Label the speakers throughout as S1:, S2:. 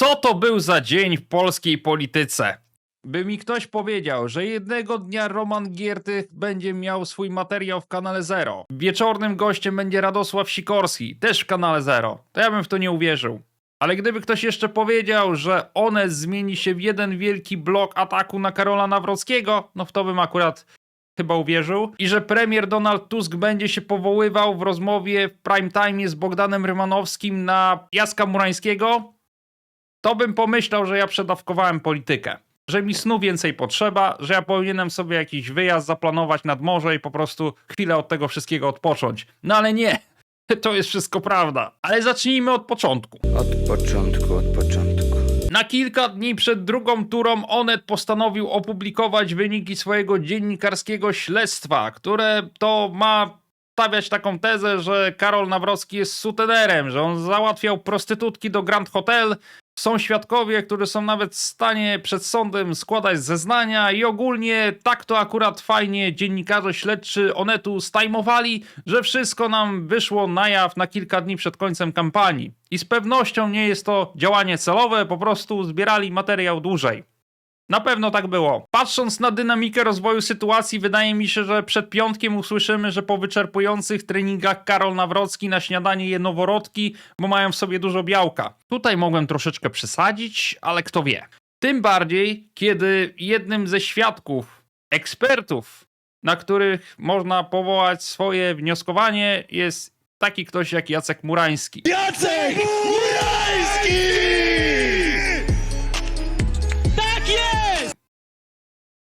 S1: Co to był za dzień w polskiej polityce? By mi ktoś powiedział, że jednego dnia Roman Giertych będzie miał swój materiał w kanale Zero. Wieczornym gościem będzie Radosław Sikorski, też w kanale Zero. To ja bym w to nie uwierzył. Ale gdyby ktoś jeszcze powiedział, że one zmieni się w jeden wielki blok ataku na Karola Nawrockiego, no w to bym akurat chyba uwierzył. I że premier Donald Tusk będzie się powoływał w rozmowie w prime time z Bogdanem Rymanowskim na Jaska Murańskiego, to bym pomyślał, że ja przedawkowałem politykę. Że mi snu więcej potrzeba, że ja powinienem sobie jakiś wyjazd zaplanować nad morze i po prostu chwilę od tego wszystkiego odpocząć. No ale nie, to jest wszystko prawda. Ale zacznijmy od początku.
S2: Od początku, od początku.
S1: Na kilka dni przed drugą turą Onet postanowił opublikować wyniki swojego dziennikarskiego śledztwa, które to ma stawiać taką tezę, że Karol Nawrocki jest sutenerem, że on załatwiał prostytutki do Grand Hotel, są świadkowie, którzy są nawet w stanie przed sądem składać zeznania i ogólnie tak to akurat fajnie dziennikarze śledczy Onetu stajmowali, że wszystko nam wyszło na jaw na kilka dni przed końcem kampanii. I z pewnością nie jest to działanie celowe, po prostu zbierali materiał dłużej. Na pewno tak było. Patrząc na dynamikę rozwoju sytuacji, wydaje mi się, że przed piątkiem usłyszymy, że po wyczerpujących treningach Karol Nawrocki na śniadanie je noworodki, bo mają w sobie dużo białka. Tutaj mogłem troszeczkę przesadzić, ale kto wie. Tym bardziej, kiedy jednym ze świadków, ekspertów, na których można powołać swoje wnioskowanie, jest taki ktoś jak Jacek Murański.
S3: Jacek Murański!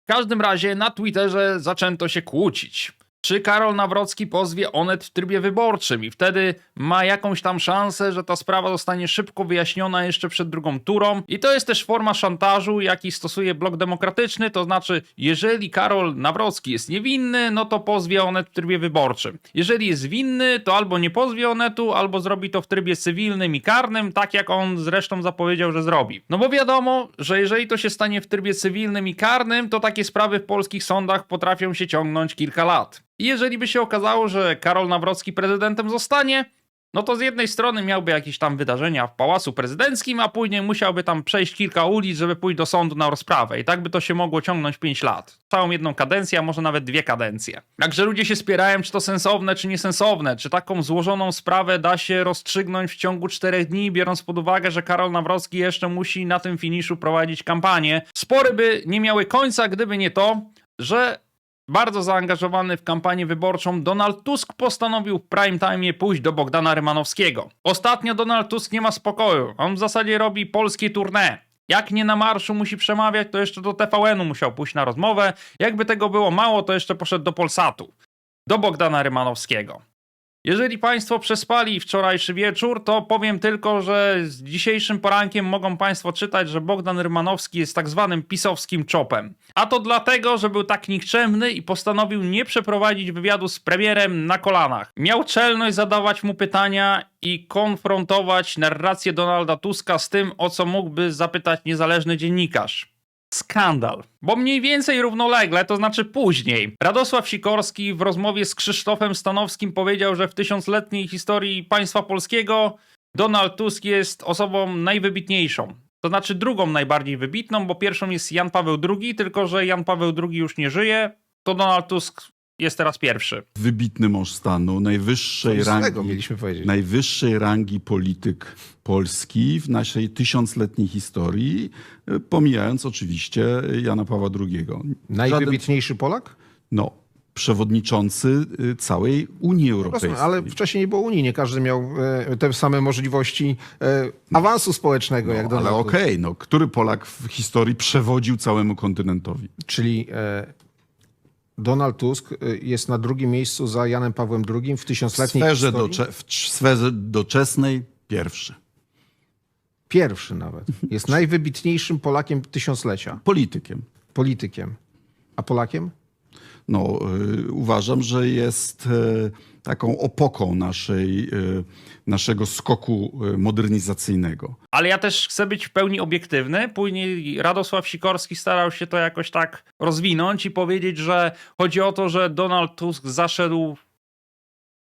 S1: W każdym razie na Twitterze zaczęto się kłócić. Czy Karol Nawrocki pozwie Onet w trybie wyborczym i wtedy ma jakąś tam szansę, że ta sprawa zostanie szybko wyjaśniona jeszcze przed drugą turą? I to jest też forma szantażu, jaki stosuje Blok Demokratyczny, to znaczy, jeżeli Karol Nawrocki jest niewinny, no to pozwie Onet w trybie wyborczym. Jeżeli jest winny, to albo nie pozwie Onetu, albo zrobi to w trybie cywilnym i karnym, tak jak on zresztą zapowiedział, że zrobi. No bo wiadomo, że jeżeli to się stanie w trybie cywilnym i karnym, to takie sprawy w polskich sądach potrafią się ciągnąć kilka lat. I jeżeli by się okazało, że Karol Nawrocki prezydentem zostanie, no to z jednej strony miałby jakieś tam wydarzenia w pałacu prezydenckim, a później musiałby tam przejść kilka ulic, żeby pójść do sądu na rozprawę. I tak by to się mogło ciągnąć 5 lat. Całą jedną kadencję, a może nawet dwie kadencje. Także ludzie się spierają, czy to sensowne, czy niesensowne. Czy taką złożoną sprawę da się rozstrzygnąć w ciągu 4 dni, biorąc pod uwagę, że Karol Nawrocki jeszcze musi na tym finiszu prowadzić kampanię. Spory by nie miały końca, gdyby nie to, że bardzo zaangażowany w kampanię wyborczą, Donald Tusk postanowił w prime time pójść do Bogdana Rymanowskiego. Ostatnio Donald Tusk nie ma spokoju. On w zasadzie robi polskie tournée. Jak nie na marszu musi przemawiać, to jeszcze do TVN-u musiał pójść na rozmowę. Jakby tego było mało, to jeszcze poszedł do Polsatu. Do Bogdana Rymanowskiego. Jeżeli Państwo przespali wczorajszy wieczór, to powiem tylko, że z dzisiejszym porankiem mogą Państwo czytać, że Bogdan Rymanowski jest tak zwanym pisowskim czopem. A to dlatego, że był tak nikczemny i postanowił nie przeprowadzić wywiadu z premierem na kolanach. Miał czelność zadawać mu pytania i konfrontować narrację Donalda Tuska z tym, o co mógłby zapytać niezależny dziennikarz. Skandal. Bo mniej więcej równolegle, to znaczy później, Radosław Sikorski w rozmowie z Krzysztofem Stanowskim powiedział, że w tysiącletniej historii państwa polskiego Donald Tusk jest osobą najwybitniejszą. To znaczy drugą najbardziej wybitną, bo pierwszą jest Jan Paweł II, tylko że Jan Paweł II już nie żyje, to Donald Tusk jest teraz pierwszy.
S4: wybitny mąż stanu, najwyższej rangi,
S2: mieliśmy powiedzieć.
S4: najwyższej rangi polityk Polski w naszej tysiącletniej historii, e, pomijając oczywiście Jana Pawła II. Żaden,
S2: Najwybitniejszy Polak?
S4: no, przewodniczący y, całej Unii Europejskiej.
S2: Rozumiem, ale wcześniej nie było Unii, nie każdy miał e, te same możliwości e, awansu społecznego jak
S4: no,
S2: Donald
S4: ale okej, no, który Polak w historii przewodził całemu kontynentowi?
S2: Czyli e, Donald Tusk e, jest na drugim miejscu za Janem Pawłem II w
S4: W
S2: tysiącletniej
S4: sferze,
S2: historii.
S4: docze, w sferze doczesnej pierwszy.
S2: Pierwszy nawet. Jest najwybitniejszym Polakiem tysiąclecia.
S4: Politykiem.
S2: Politykiem. A Polakiem?
S4: No, y, uważam, że jest y, taką opoką naszej, y, naszego skoku modernizacyjnego.
S1: Ale ja też chcę być w pełni obiektywny. Później Radosław Sikorski starał się to jakoś tak rozwinąć i powiedzieć, że chodzi o to, że Donald Tusk zaszedł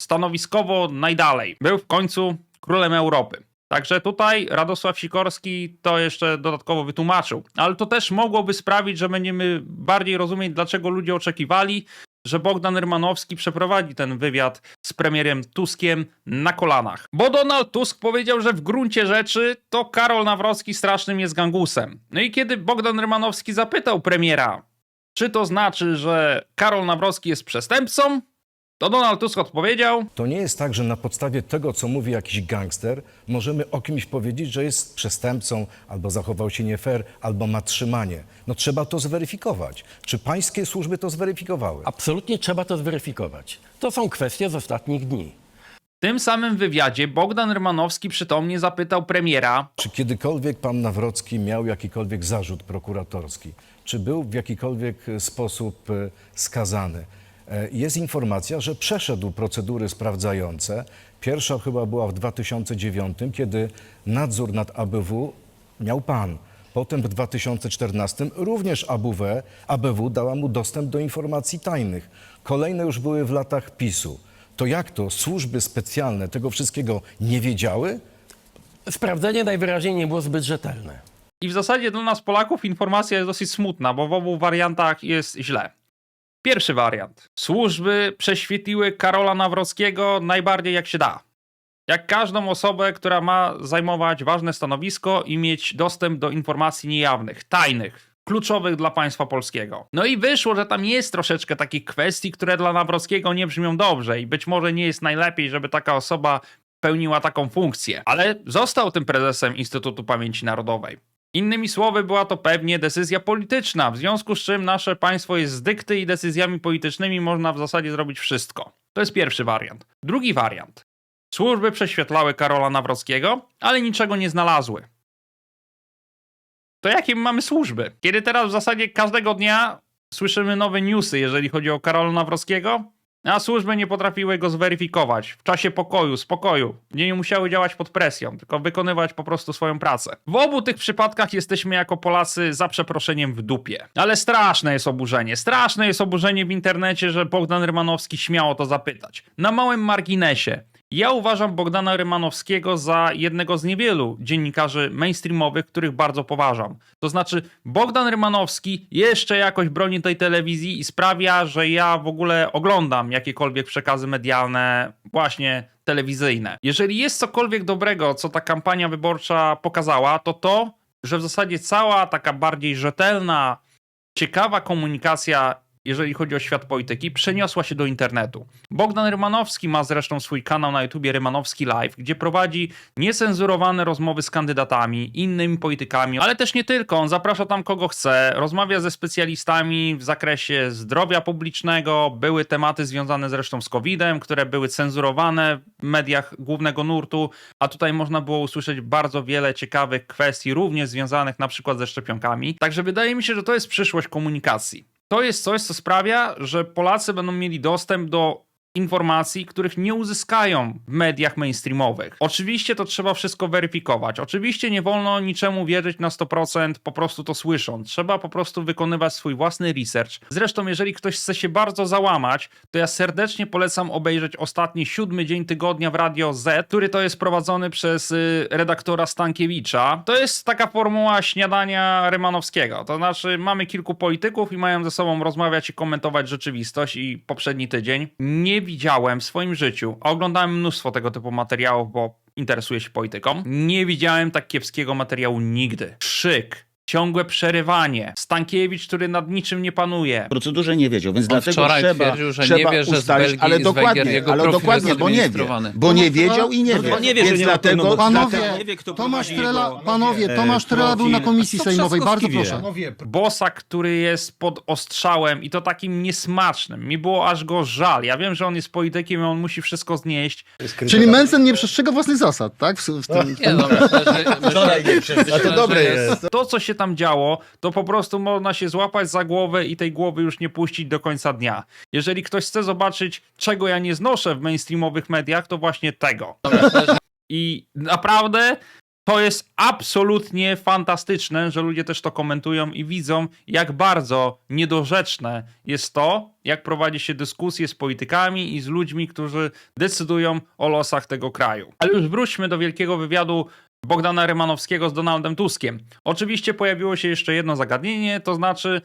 S1: stanowiskowo najdalej. Był w końcu królem Europy. Także tutaj Radosław Sikorski to jeszcze dodatkowo wytłumaczył. Ale to też mogłoby sprawić, że będziemy bardziej rozumieć, dlaczego ludzie oczekiwali, że Bogdan Rymanowski przeprowadzi ten wywiad z premierem Tuskiem na kolanach. Bo Donald Tusk powiedział, że w gruncie rzeczy to Karol Nawrocki strasznym jest gangusem. No i kiedy Bogdan Rymanowski zapytał premiera, czy to znaczy, że Karol Nawrocki jest przestępcą, to Donald Tusk odpowiedział,
S5: To nie jest tak, że na podstawie tego, co mówi jakiś gangster, możemy o kimś powiedzieć, że jest przestępcą, albo zachował się nie fair, albo ma trzymanie. No trzeba to zweryfikować. Czy pańskie służby to zweryfikowały?
S6: Absolutnie trzeba to zweryfikować. To są kwestie z ostatnich dni.
S1: W tym samym wywiadzie Bogdan Rymanowski przytomnie zapytał premiera,
S5: Czy kiedykolwiek pan Nawrocki miał jakikolwiek zarzut prokuratorski? Czy był w jakikolwiek e, sposób e, skazany? E, Jest informacja, że przeszedł procedury sprawdzające. Pierwsza chyba była w 2009, kiedy nadzór nad ABW miał pan. Potem w 2014 również ABW, ABW dała mu dostęp do informacji tajnych. Kolejne już były w latach PiSu. To jak to służby specjalne tego wszystkiego nie wiedziały?
S6: Sprawdzenie najwyraźniej nie było zbyt rzetelne.
S1: i w zasadzie dla nas Polaków informacja jest dosyć smutna, bo w obu wariantach jest źle. Pierwszy wariant. Służby prześwietliły Karola Nawrockiego najbardziej jak się da. Jak każdą osobę, która ma zajmować ważne stanowisko i mieć dostęp do informacji niejawnych, tajnych, kluczowych dla państwa polskiego. No i wyszło, że tam jest troszeczkę takich kwestii, które dla Nawrockiego nie brzmią dobrze i być może nie jest najlepiej, żeby taka osoba pełniła taką funkcję, ale został tym prezesem Instytutu Pamięci Narodowej. Innymi słowy, była to pewnie decyzja polityczna, w związku z czym nasze państwo jest z dykty i decyzjami politycznymi można w zasadzie zrobić wszystko. To jest pierwszy wariant. Drugi wariant. Służby prześwietlały Karola Nawrockiego, ale niczego nie znalazły. To jakie my mamy służby? Kiedy teraz w zasadzie każdego dnia słyszymy nowe newsy, jeżeli chodzi o Karola Nawrockiego, a służby nie potrafiły go zweryfikować w czasie pokoju, spokoju, gdzie nie musiały działać pod presją, tylko wykonywać po prostu swoją pracę. W obu tych przypadkach jesteśmy jako Polacy za przeproszeniem w dupie. Ale straszne jest oburzenie. Straszne jest oburzenie w internecie, że Bogdan Rymanowski śmiało to zapytać. Na małym marginesie. Ja uważam Bogdana Rymanowskiego za jednego z niewielu dziennikarzy mainstreamowych, których bardzo poważam. To znaczy, Bogdan Rymanowski jeszcze jakoś broni tej telewizji i sprawia, że ja w ogóle oglądam jakiekolwiek przekazy medialne, właśnie telewizyjne. Jeżeli jest cokolwiek dobrego, co ta kampania wyborcza pokazała, to to, że w zasadzie cała taka bardziej rzetelna, ciekawa komunikacja jeżeli chodzi o świat polityki, przeniosła się do internetu. Bogdan Rymanowski ma zresztą swój kanał na YouTubie Rymanowski Live, gdzie prowadzi niecenzurowane rozmowy z kandydatami, innymi politykami, ale też nie tylko. On zaprasza tam kogo chce, rozmawia ze specjalistami w zakresie zdrowia publicznego. Były tematy związane zresztą z COVID-em, które były cenzurowane w mediach głównego nurtu, a tutaj można było usłyszeć bardzo wiele ciekawych kwestii, również związanych na przykład ze szczepionkami. Także wydaje mi się, że to jest przyszłość komunikacji. To jest coś, co sprawia, że Polacy będą mieli dostęp do informacji, których nie uzyskają w mediach mainstreamowych. Oczywiście to trzeba wszystko weryfikować. Oczywiście nie wolno niczemu wierzyć na 100%, po prostu to słysząc. Trzeba po prostu wykonywać swój własny research. Zresztą, jeżeli ktoś chce się bardzo załamać, to ja serdecznie polecam obejrzeć ostatni siódmy dzień tygodnia w Radio Z, który to jest prowadzony przez y, redaktora Stankiewicza. To jest taka formuła śniadania Rymanowskiego. To znaczy, mamy kilku polityków i mają ze sobą rozmawiać i komentować rzeczywistość i poprzedni tydzień. Nie widziałem w swoim życiu, oglądałem mnóstwo tego typu materiałów, bo interesuję się polityką. Nie widziałem tak kiepskiego materiału nigdy. Krzyk. Ciągłe przerywanie. Stankiewicz, który nad niczym nie panuje.
S7: W procedurze nie wiedział, więc dlatego
S8: wczoraj
S7: trzeba,
S8: twierdził, że
S7: trzeba
S8: nie wie, że z
S7: ustalić,
S8: Belgii
S7: ale
S8: z Węgier
S7: dokładnie, ale dokładnie, bo nie wie, bo nie wiedział i nie wie.
S9: No nie wie,
S7: więc
S9: że nie
S7: dlatego,
S9: tego-
S7: dlatego
S9: Panowie,
S7: nie wie, kto
S9: Tomasz Trela, panowie, Tomasz Trela był na komisji sejmowej, bardzo proszę.
S2: Panowie,
S1: Bosak, który jest pod ostrzałem i to takim niesmacznym. Mi było aż go żal. Ja wiem, że on jest politykiem i on musi wszystko znieść.
S9: Czyli Mencen nie przestrzega własnych zasad, tak? W, w tym,
S8: Nie no, myślę, że, myślę,
S7: A to dobre jest.
S1: To, co się tam działo, to po prostu można się złapać za głowę i tej głowy już nie puścić do końca dnia. Jeżeli ktoś chce zobaczyć, czego ja nie znoszę w mainstreamowych mediach, to właśnie tego. I naprawdę to jest absolutnie fantastyczne, że ludzie też to komentują i widzą, jak bardzo niedorzeczne jest to, jak prowadzi się dyskusje z politykami i z ludźmi, którzy decydują o losach tego kraju. Ale już wróćmy do wielkiego wywiadu Bogdana Rymanowskiego z Donaldem Tuskiem. Oczywiście pojawiło się jeszcze jedno zagadnienie, to znaczy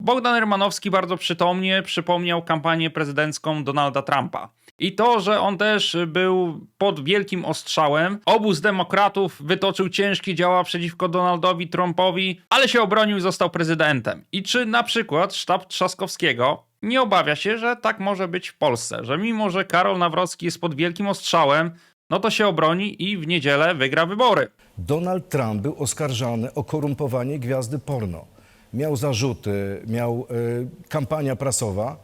S1: Bogdan Rymanowski bardzo przytomnie przypomniał kampanię prezydencką Donalda Trumpa. I to, że on też był pod wielkim ostrzałem. Obóz demokratów wytoczył ciężkie działa przeciwko Donaldowi Trumpowi, ale się obronił i został prezydentem. I czy na przykład sztab Trzaskowskiego nie obawia się, że tak może być w Polsce? Że mimo, że Karol Nawrocki jest pod wielkim ostrzałem, no to się obroni i w niedzielę wygra wybory.
S5: Donald Trump był oskarżany o korumpowanie gwiazdy porno. Miał zarzuty, miał y, kampania prasowa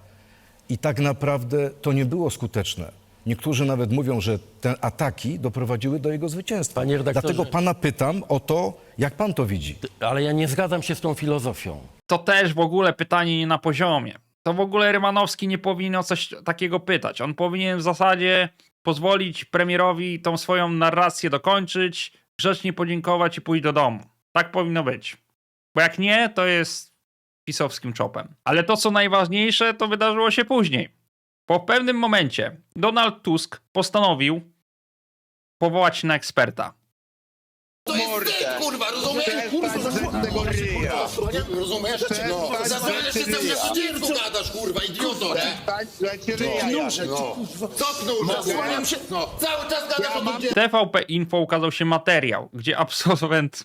S5: i tak naprawdę to nie było skuteczne. Niektórzy nawet mówią, że te ataki doprowadziły do jego zwycięstwa.
S6: Panie redaktorze-
S5: Dlatego pana pytam o to, jak pan to widzi.
S6: Ale ja nie zgadzam się z tą filozofią.
S1: to też w ogóle pytanie nie na poziomie. To w ogóle Rymanowski nie powinien o coś takiego pytać. On powinien w zasadzie pozwolić premierowi tą swoją narrację dokończyć, grzecznie podziękować i pójść do domu. Tak powinno być. Bo jak nie, to jest pisowskim czopem. Ale to, co najważniejsze, to wydarzyło się później. Po pewnym momencie Donald Tusk postanowił powołać się na eksperta.
S8: To jest wstyd, kurwa, rozumiesz? Rozumiesz? No. Zasłaniasz się cały czas wstyd, gadasz, kurwa, idioto, nie? No. Cofnął, się, no. Cały czas gadasz o tym
S1: W TVP Info ukazał się materiał, gdzie absolwent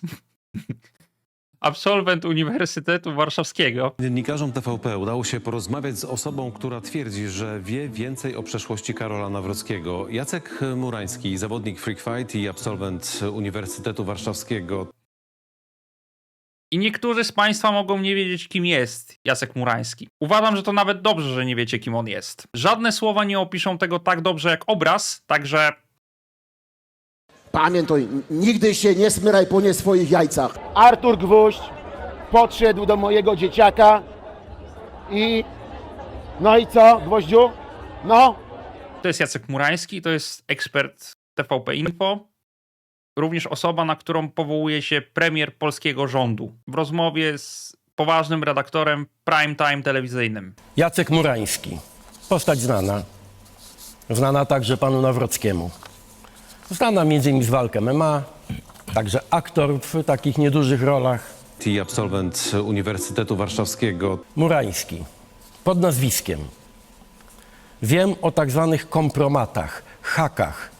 S1: absolwent Uniwersytetu Warszawskiego
S10: Dziennikarzom TVP udało się porozmawiać z osobą, która twierdzi, że wie więcej o przeszłości Karola Nawrockiego. Jacek Murański, zawodnik Freak Fight i absolwent Uniwersytetu Warszawskiego.
S1: I niektórzy z Państwa mogą nie wiedzieć, kim jest Jacek Murański. Uważam, że to nawet dobrze, że nie wiecie, kim on jest. Żadne słowa nie opiszą tego tak dobrze jak obraz, także
S3: Pamiętaj, nigdy się nie smyraj po nie swoich jajcach.
S11: Artur Gwóźdź podszedł do mojego dzieciaka i... No i co, Gwoździu? No,
S1: to jest Jacek Murański, to jest ekspert TVP Info. Również osoba, na którą powołuje się premier polskiego rządu w rozmowie z poważnym redaktorem prime time telewizyjnym.
S6: Jacek Murański. Postać znana. Znana także panu Nawrockiemu. Znana m.in. z walk MMA, także aktor w takich niedużych rolach.
S10: I absolwent Uniwersytetu Warszawskiego.
S6: Murański. Pod nazwiskiem. Wiem o tak zwanych kompromatach, hakach,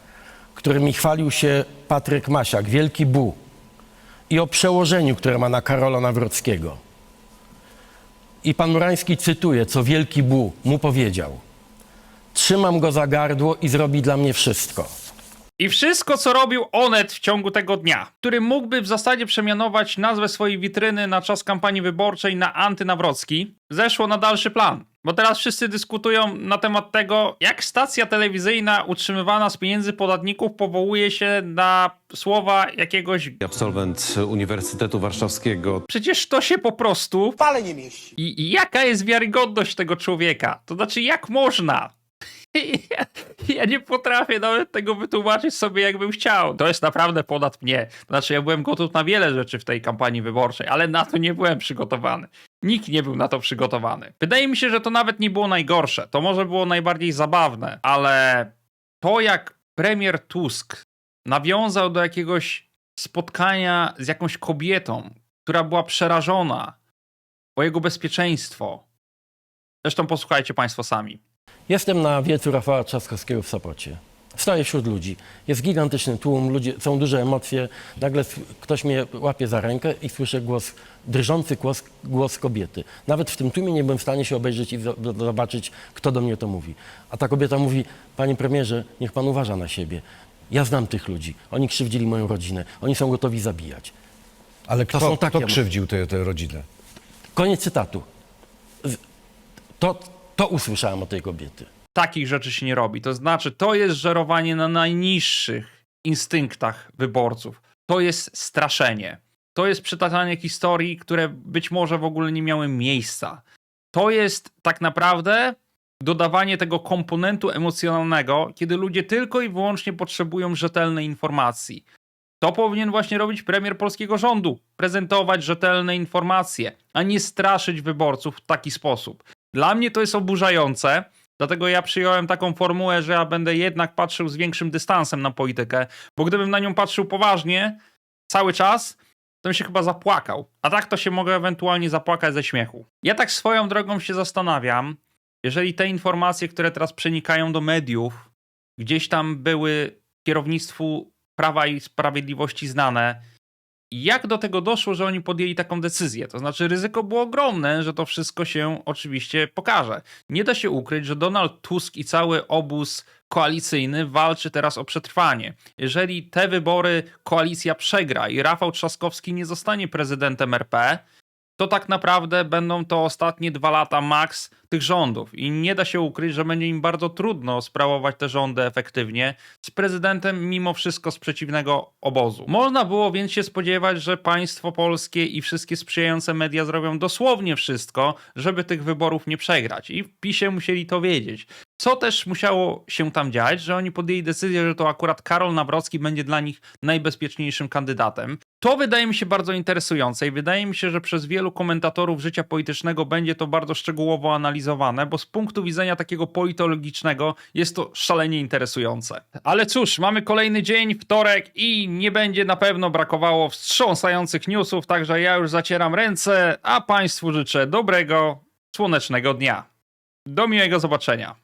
S6: którymi chwalił się Patryk Masiak, Wielki Bu. I o przełożeniu, które ma na Karola Nawrockiego. I pan Murański cytuje, co Wielki Bu mu powiedział. Trzymam go za gardło i zrobi dla mnie wszystko.
S1: I wszystko, co robił Onet w ciągu tego dnia, który mógłby w zasadzie przemianować nazwę swojej witryny na czas kampanii wyborczej na antynawrocki, zeszło na dalszy plan. Bo teraz wszyscy dyskutują na temat tego, jak stacja telewizyjna utrzymywana z pieniędzy podatników powołuje się na słowa jakiegoś.
S10: Absolwent Uniwersytetu Warszawskiego.
S1: Przecież to się po prostu.
S3: Pale nie mieści.
S1: I, I jaka jest wiarygodność tego człowieka? To znaczy, jak można? Ja, ja nie potrafię nawet tego wytłumaczyć sobie, jakbym chciał. To jest naprawdę ponad mnie. Znaczy, ja byłem gotów na wiele rzeczy w tej kampanii wyborczej, ale na to nie byłem przygotowany. Nikt nie był na to przygotowany. Wydaje mi się, że to nawet nie było najgorsze. To może było najbardziej zabawne, ale to, jak premier Tusk nawiązał do jakiegoś spotkania z jakąś kobietą, która była przerażona o jego bezpieczeństwo. Zresztą posłuchajcie Państwo sami.
S6: Jestem na wiecu Rafała Trzaskowskiego w Sopocie. Stoję wśród ludzi. Jest gigantyczny tłum, ludzie, są duże emocje. Nagle ktoś mnie łapie za rękę i słyszę głos, drżący głos, głos kobiety. Nawet w tym tłumie nie byłem w stanie się obejrzeć i zo- zobaczyć, kto do mnie to mówi. A ta kobieta mówi, panie premierze, niech pan uważa na siebie. Ja znam tych ludzi. Oni krzywdzili moją rodzinę. Oni są gotowi zabijać.
S5: Ale
S6: To
S5: kto,
S6: takie
S5: kto krzywdził tę tę rodzinę?
S6: Koniec cytatu. To, to usłyszałem od tej kobiety.
S1: Takich rzeczy się nie robi. To znaczy, to jest żerowanie na najniższych instynktach wyborców. To jest straszenie. To jest przytaczanie historii, które być może w ogóle nie miały miejsca. To jest tak naprawdę dodawanie tego komponentu emocjonalnego, kiedy ludzie tylko i wyłącznie potrzebują rzetelnej informacji. To powinien właśnie robić premier polskiego rządu. Prezentować rzetelne informacje, a nie straszyć wyborców w taki sposób. Dla mnie to jest oburzające, Dlatego ja przyjąłem taką formułę, że ja będę jednak patrzył z większym dystansem na politykę, bo gdybym na nią patrzył poważnie cały czas, to bym się chyba zapłakał. A tak to się mogę ewentualnie zapłakać ze śmiechu. Ja tak swoją drogą się zastanawiam, jeżeli te informacje, które teraz przenikają do mediów, gdzieś tam były kierownictwu Prawa i Sprawiedliwości znane, jak do tego doszło, że oni podjęli taką decyzję? To znaczy, ryzyko było ogromne, że to wszystko się oczywiście pokaże. Nie da się ukryć, że Donald Tusk i cały obóz koalicyjny walczy teraz o przetrwanie. Jeżeli te wybory koalicja przegra i Rafał Trzaskowski nie zostanie prezydentem RP, to tak naprawdę będą to ostatnie dwa lata maks tych rządów. I nie da się ukryć, że będzie im bardzo trudno sprawować te rządy efektywnie z prezydentem mimo wszystko z przeciwnego obozu. Można było więc się spodziewać, że państwo polskie i wszystkie sprzyjające media zrobią dosłownie wszystko, żeby tych wyborów nie przegrać. I w PiSie musieli to wiedzieć. Co też musiało się tam dziać, że oni podjęli decyzję, że to akurat Karol Nawrocki będzie dla nich najbezpieczniejszym kandydatem. To wydaje mi się bardzo interesujące i wydaje mi się, że przez wielu komentatorów życia politycznego będzie to bardzo szczegółowo analizowane, bo z punktu widzenia takiego politologicznego jest to szalenie interesujące. Ale cóż, mamy kolejny dzień, wtorek i nie będzie na pewno brakowało wstrząsających newsów, także ja już zacieram ręce, a Państwu życzę dobrego, słonecznego dnia. Do miłego zobaczenia.